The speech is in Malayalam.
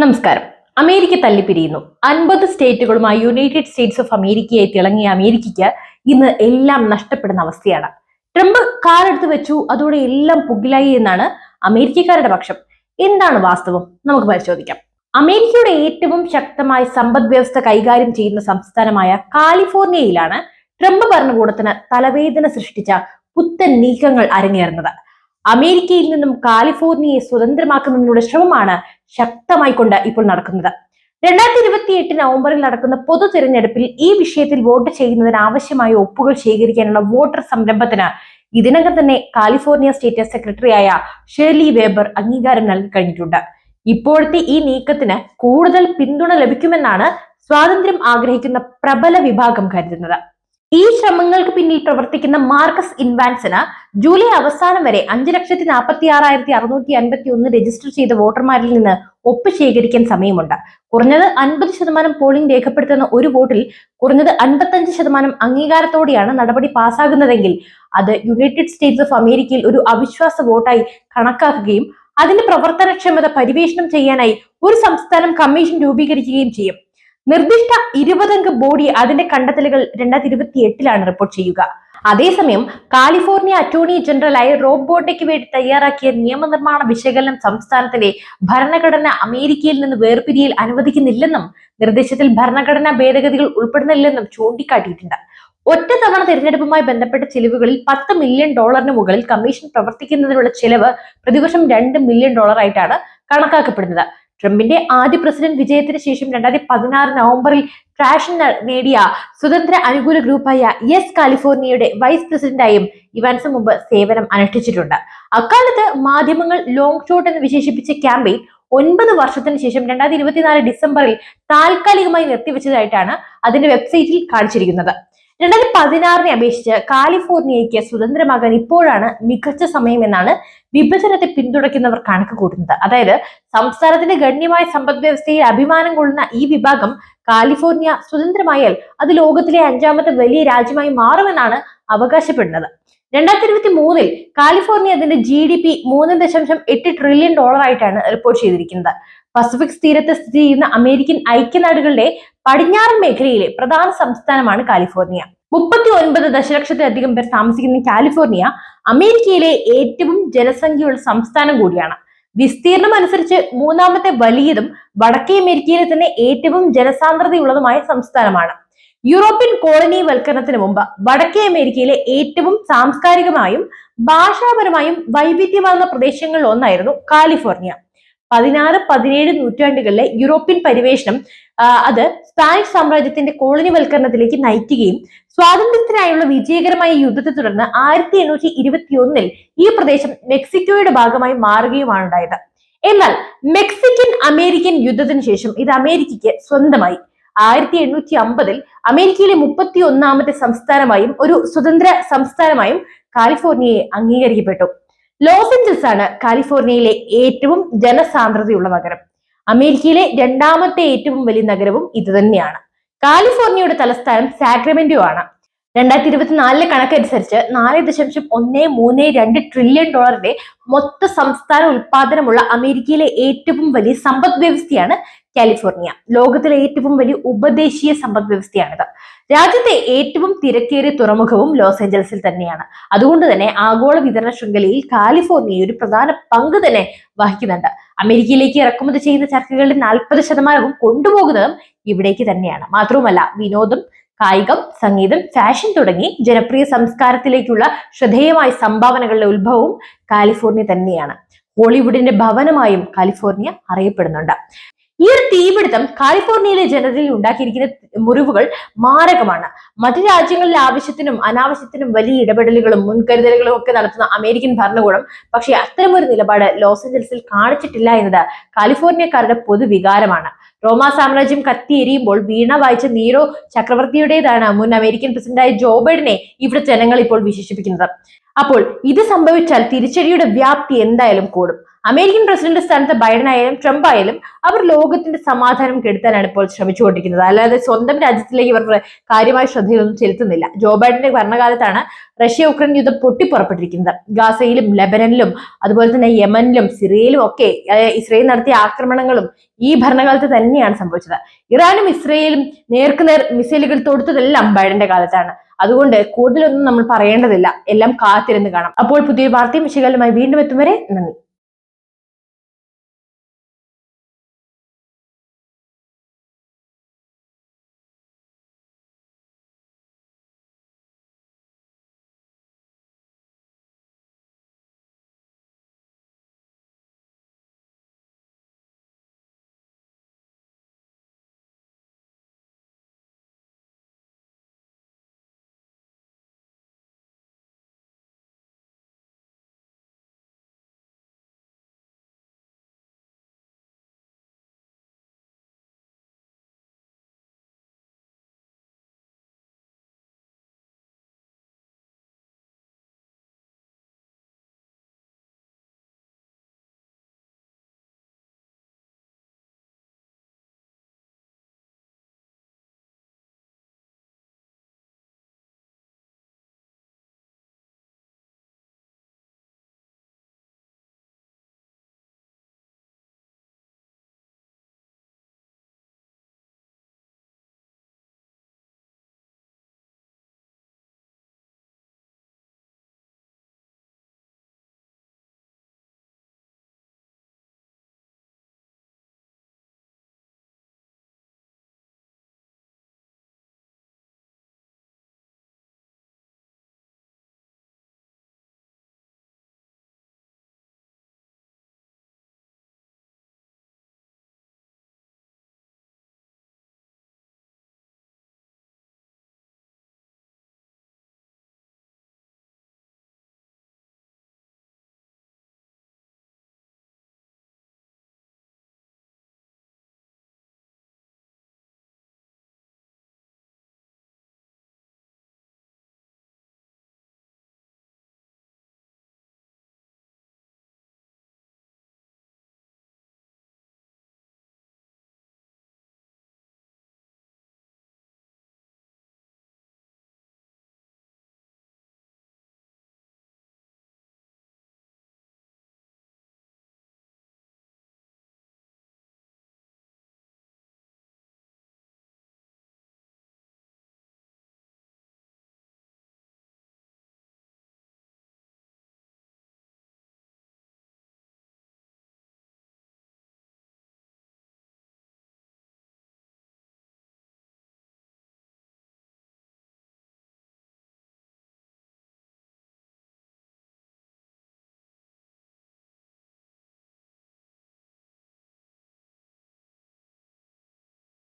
നമസ്കാരം. അമേരിക്ക തല്ലിപ്പിരിയുന്നു. അൻപത് സ്റ്റേറ്റുകളുമായി യുണൈറ്റഡ് സ്റ്റേറ്റ്സ് ഓഫ് അമേരിക്കയായി തിളങ്ങിയ അമേരിക്കയ്ക്ക് ഇന്ന് എല്ലാം നഷ്ടപ്പെടുന്ന അവസ്ഥയാണ്. ട്രംപ് കാലെടുത്ത് വെച്ചു അതോടെ എല്ലാം പുകിലായി എന്നാണ് അമേരിക്കക്കാരുടെ പക്ഷം. എന്താണ് വാസ്തവം? നമുക്ക് പരിശോധിക്കാം. അമേരിക്കയുടെ ഏറ്റവും ശക്തമായ സമ്പദ് വ്യവസ്ഥ കൈകാര്യം ചെയ്യുന്ന സംസ്ഥാനമായ കാലിഫോർണിയയിലാണ് ട്രംപ് ഭരണകൂടത്തിന് തലവേദന സൃഷ്ടിച്ച പുത്തൻ നീക്കങ്ങൾ അരങ്ങേറുന്നത്. അമേരിക്കയിൽ നിന്നും കാലിഫോർണിയയെ സ്വതന്ത്രമാക്കുന്നതിനുള്ള ശ്രമമാണ് ശക്തമായി കൊണ്ട് ഇപ്പോൾ നടക്കുന്നത്. രണ്ടായിരത്തി ഇരുപത്തി എട്ട് നവംബറിൽ നടക്കുന്ന പൊതു തിരഞ്ഞെടുപ്പിൽ ഈ വിഷയത്തിൽ വോട്ട് ചെയ്യുന്നതിന് ആവശ്യമായ ഒപ്പുകൾ ശേഖരിക്കാനുള്ള വോട്ടർ സംരംഭത്തിന് ഇതിനകം തന്നെ കാലിഫോർണിയ സ്റ്റേറ്റ് സെക്രട്ടറിയായ ഷേർലി വേബർ അംഗീകാരം നൽകി കഴിഞ്ഞിട്ടുണ്ട്. ഇപ്പോഴത്തെ ഈ നീക്കത്തിന് കൂടുതൽ പിന്തുണ ലഭിക്കുമെന്നാണ് സ്വാതന്ത്ര്യം ആഗ്രഹിക്കുന്ന പ്രബല വിഭാഗം കരുതുന്നത്. ഈ ശ്രമങ്ങൾക്ക് പിന്നിൽ പ്രവർത്തിക്കുന്ന മാർക്കസ് ഇൻവാൻസിന് ജൂലൈ അവസാനം വരെ അഞ്ച് ലക്ഷത്തി നാൽപ്പത്തി ആറായിരത്തി അറുന്നൂറ്റി അൻപത്തി ഒന്ന് രജിസ്റ്റർ ചെയ്ത വോട്ടർമാരിൽ നിന്ന് ഒപ്പ് ശേഖരിക്കാൻ സമയമുണ്ട്. കുറഞ്ഞത് അൻപത് ശതമാനം പോളിംഗ് രേഖപ്പെടുത്തുന്ന ഒരു വോട്ടിൽ കുറഞ്ഞത് അൻപത്തഞ്ച് ശതമാനം അംഗീകാരത്തോടെയാണ് നടപടി പാസ്സാകുന്നതെങ്കിൽ അത് യുണൈറ്റഡ് സ്റ്റേറ്റ്സ് ഓഫ് അമേരിക്കയിൽ ഒരു അവിശ്വാസ വോട്ടായി കണക്കാക്കുകയും അതിന്റെ പ്രവർത്തനക്ഷമത പരിവേഷണം ചെയ്യാനായി ഒരു സംസ്ഥാനം കമ്മീഷൻ രൂപീകരിക്കുകയും ചെയ്യും. നിർദ്ദിഷ്ട ഇരുപതംഗ ബോഡി അതിന്റെ കണ്ടെത്തലുകൾ രണ്ടായിരത്തി ഇരുപത്തി എട്ടിലാണ് റിപ്പോർട്ട് ചെയ്യുക. അതേസമയം കാലിഫോർണിയ അറ്റോർണി ജനറലായ റോബ് ബോർഡയ്ക്ക് വേണ്ടി തയ്യാറാക്കിയ നിയമനിർമ്മാണ വിശകലനം സംസ്ഥാനത്തിലെ ഭരണഘടന അമേരിക്കയിൽ നിന്ന് വേർപിരിയിൽ അനുവദിക്കുന്നില്ലെന്നും നിർദ്ദേശത്തിൽ ഭരണഘടനാ ഭേദഗതികൾ ഉൾപ്പെടുന്നില്ലെന്നും ചൂണ്ടിക്കാട്ടിയിട്ടുണ്ട്. ഒറ്റ തവണ തിരഞ്ഞെടുപ്പുമായി ബന്ധപ്പെട്ട ചിലവുകളിൽ പത്ത് മില്യൺ ഡോളറിന് മുകളിൽ കമ്മീഷൻ പ്രവർത്തിക്കുന്നതിനുള്ള ചിലവ് പ്രതിവർഷം രണ്ട് മില്യൺ ഡോളറായിട്ടാണ് കണക്കാക്കപ്പെടുന്നത്. ട്രംപിന്റെ ആദ്യ പ്രസിഡന്റ് വിജയത്തിന് ശേഷം രണ്ടായിരത്തി പതിനാറ് നവംബറിൽ ട്രാഷൻ നേടിയ സ്വതന്ത്ര അനുകൂല ഗ്രൂപ്പായ യെസ് കാലിഫോർണിയയുടെ വൈസ് പ്രസിഡന്റായും ഇവാൻസ് മുമ്പ് സേവനം അനുഷ്ഠിച്ചിട്ടുണ്ട്. അക്കാലത്ത് മാധ്യമങ്ങൾ ലോങ് ഷോട്ട് എന്ന് വിശേഷിപ്പിച്ച ക്യാമ്പയിൻ ഒൻപത് വർഷത്തിന് ശേഷം രണ്ടായിരത്തി ഇരുപത്തിനാല് ഡിസംബറിൽ താൽക്കാലികമായി നിർത്തിവെച്ചതായിട്ടാണ് അതിന്റെ വെബ്സൈറ്റിൽ കാണിച്ചിരിക്കുന്നത്. രണ്ടായിരത്തി പതിനാറിനെ അപേക്ഷിച്ച് കാലിഫോർണിയയ്ക്ക് സ്വതന്ത്രമാകാൻ ഇപ്പോഴാണ് മികച്ച സമയം എന്നാണ് വിഭജനത്തെ പിന്തുണയ്ക്കുന്നവർ കണക്ക് കൂട്ടുന്നത്. അതായത് സംസ്ഥാനത്തിന്റെ ഗണ്യമായ സമ്പദ് വ്യവസ്ഥയിൽ അഭിമാനം കൊള്ളുന്ന ഈ വിഭാഗം കാലിഫോർണിയ സ്വതന്ത്രമായാൽ അത് ലോകത്തിലെ അഞ്ചാമത്തെ വലിയ രാജ്യമായി മാറുമെന്നാണ് അവകാശപ്പെടുന്നത്. രണ്ടായിരത്തി ഇരുപത്തി മൂന്നിൽ കാലിഫോർണിയ അതിന്റെ ജി ഡി പി മൂന്ന് ദശാംശം എട്ട് ട്രില്യൺ ഡോളർ ആയിട്ടാണ് റിപ്പോർട്ട് ചെയ്തിരിക്കുന്നത്. പസഫിക് തീരത്ത് സ്ഥിതി ചെയ്യുന്ന അമേരിക്കൻ ഐക്യനാടുകളുടെ പടിഞ്ഞാറൻ മേഖലയിലെ പ്രധാന സംസ്ഥാനമാണ് കാലിഫോർണിയ. മുപ്പത്തി ഒൻപത് ദശലക്ഷത്തിലധികം പേർ താമസിക്കുന്ന കാലിഫോർണിയ അമേരിക്കയിലെ ഏറ്റവും ജനസംഖ്യയുള്ള സംസ്ഥാനം കൂടിയാണ്. വിസ്തീർണം അനുസരിച്ച് മൂന്നാമത്തെ വലിയതും വടക്കേ അമേരിക്കയിലെ തന്നെ ഏറ്റവും ജനസാന്ദ്രതയുള്ളതുമായ സംസ്ഥാനമാണ്. യൂറോപ്യൻ കോളനി വൽക്കരണത്തിന് മുമ്പ് വടക്കേ അമേരിക്കയിലെ ഏറ്റവും സാംസ്കാരികമായും ഭാഷാപരമായും വൈവിധ്യമാർന്ന പ്രദേശങ്ങളിൽ ഒന്നായിരുന്നു കാലിഫോർണിയ. പതിനാറ് പതിനേഴ് നൂറ്റാണ്ടുകളിലെ യൂറോപ്യൻ പരിവേഷണം അത് സ്പാനിഷ് സാമ്രാജ്യത്തിന്റെ കോളനിവൽക്കരണത്തിലേക്ക് നയിക്കുകയും സ്വാതന്ത്ര്യത്തിനായുള്ള വിജയകരമായ യുദ്ധത്തെ തുടർന്ന് ആയിരത്തി എണ്ണൂറ്റി ഇരുപത്തി ഒന്നിൽ ഈ പ്രദേശം മെക്സിക്കോയുടെ ഭാഗമായി മാറുകയുമാണ് ഉണ്ടായത്. എന്നാൽ മെക്സിക്കൻ അമേരിക്കൻ യുദ്ധത്തിന് ശേഷം ഇത് അമേരിക്കയ്ക്ക് സ്വന്തമായി. ആയിരത്തി എണ്ണൂറ്റി അമ്പതിൽ അമേരിക്കയിലെ മുപ്പത്തി ഒന്നാമത്തെ സംസ്ഥാനമായും ഒരു സ്വതന്ത്ര സംസ്ഥാനമായും കാലിഫോർണിയയെ അംഗീകരിക്കപ്പെട്ടു. ലോസ് ഏഞ്ചൽസ് ആണ് കാലിഫോർണിയയിലെ ഏറ്റവും ജനസാന്ദ്രതയുള്ള നഗരം. അമേരിക്കയിലെ രണ്ടാമത്തെ ഏറ്റവും വലിയ നഗരവും ഇത് തന്നെയാണ്. കാലിഫോർണിയയുടെ തലസ്ഥാനം സാക്രമെന്റോ ആണ് രണ്ടായിരത്തി ഇരുപത്തിനാലിലെ കണക്കനുസരിച്ച് നാല് ദശാംശം ഒന്ന് മൂന്ന് രണ്ട് ട്രില്യൺ ഡോളറിന്റെ മൊത്ത സംസ്ഥാന ഉൽപാദനമുള്ള അമേരിക്കയിലെ ഏറ്റവും വലിയ സമ്പദ് വ്യവസ്ഥയാണ് കാലിഫോർണിയ. ലോകത്തിലെ ഏറ്റവും വലിയ ഉപദേശീയ സമ്പദ് വ്യവസ്ഥയാണിത്. രാജ്യത്തെ ഏറ്റവും തിരക്കേറിയ തുറമുഖവും ലോസ് ഏഞ്ചൽസിൽ തന്നെയാണ്. അതുകൊണ്ട് തന്നെ ആഗോള വിതരണ ശൃംഖലയിൽ കാലിഫോർണിയ ഒരു പ്രധാന പങ്ക് തന്നെ വഹിക്കുന്നുണ്ട്. അമേരിക്കയിലേക്ക് ഇറക്കുമതി ചെയ്യുന്ന ചർക്കകളുടെ നാൽപ്പത് ശതമാനവും കൊണ്ടുപോകുന്നതും ഇവിടേക്ക് തന്നെയാണ്. മാത്രവുമല്ല വിനോദം കായികം സംഗീതം ഫാഷൻ തുടങ്ങി ജനപ്രിയ സംസ്കാരത്തിലേക്കുള്ള ശ്രദ്ധേയമായ സംഭാവനകളുടെ ഉത്ഭവവും കാലിഫോർണിയ തന്നെയാണ്. ഹോളിവുഡിന്റെ ഭവനമായും കാലിഫോർണിയ അറിയപ്പെടുന്നുണ്ട്. ഈ ഒരു തീപിടുത്തം കാലിഫോർണിയയിലെ ജനതയിൽ ഉണ്ടാക്കിയിരിക്കുന്ന മുറിവുകൾ മാരകമാണ്. മറ്റു രാജ്യങ്ങളിലെ ആവശ്യത്തിനും അനാവശ്യത്തിനും വലിയ ഇടപെടലുകളും മുൻകരുതലുകളും ഒക്കെ നടത്തുന്ന അമേരിക്കൻ ഭരണകൂടം പക്ഷേ അത്തരമൊരു നിലപാട് ലോസ് ഏഞ്ചൽസിൽ കാണിച്ചിട്ടില്ല എന്നത് കാലിഫോർണിയക്കാരുടെ പൊതുവികാരമാണ്. റോമാ സാമ്രാജ്യം കത്തിയെരിയുമ്പോൾ വീണ വായിച്ച നീരോ ചക്രവർത്തിയുടേതാണ് മുൻ അമേരിക്കൻ പ്രസിഡന്റായ ജോ ബൈഡനെ ഇവിടെ ജനങ്ങൾ ഇപ്പോൾ വിശേഷിപ്പിക്കുന്നത്. അപ്പോൾ ഇത് സംഭവിച്ചാൽ തിരിച്ചടിയുടെ വ്യാപ്തി എന്തായാലും കൂടും. അമേരിക്കൻ പ്രസിഡന്റ് സ്ഥാനത്ത് ബൈഡൻ ആയാലും ട്രംപ് ആയാലും അവർ ലോകത്തിന്റെ സമാധാനം കെടുത്താനാണ് ഇപ്പോൾ ശ്രമിച്ചുകൊണ്ടിരിക്കുന്നത്. അല്ലാതെ സ്വന്തം രാജ്യത്തിലേക്ക് ഇവർ കാര്യമായ ശ്രദ്ധയൊന്നും ചെലുത്തുന്നില്ല. ജോ ബൈഡന്റെ ഭരണകാലത്താണ് റഷ്യ ഉക്രൈൻ യുദ്ധം പൊട്ടിപ്പുറപ്പെട്ടിരിക്കുന്നത്. ഗാസയിലും ലെബനനിലും അതുപോലെ തന്നെ യമനിലും സിറിയയിലും ഒക്കെ ഇസ്രയേൽ നടത്തിയ ആക്രമണങ്ങളും ഈ ഭരണകാലത്ത് തന്നെയാണ് സംഭവിച്ചത്. ഇറാനും ഇസ്രയേലും നേർക്കുനേർ മിസൈലുകൾ തൊടുത്തതെല്ലാം ബൈഡന്റെ കാലത്താണ്. അതുകൊണ്ട് കൂടുതലൊന്നും നമ്മൾ പറയേണ്ടതില്ല. എല്ലാം കാത്തിരുന്ന് കാണാം. അപ്പോൾ പുതിയ വാർത്തയും വിശകലനമായി വീണ്ടും എത്തും വരെ നന്ദി.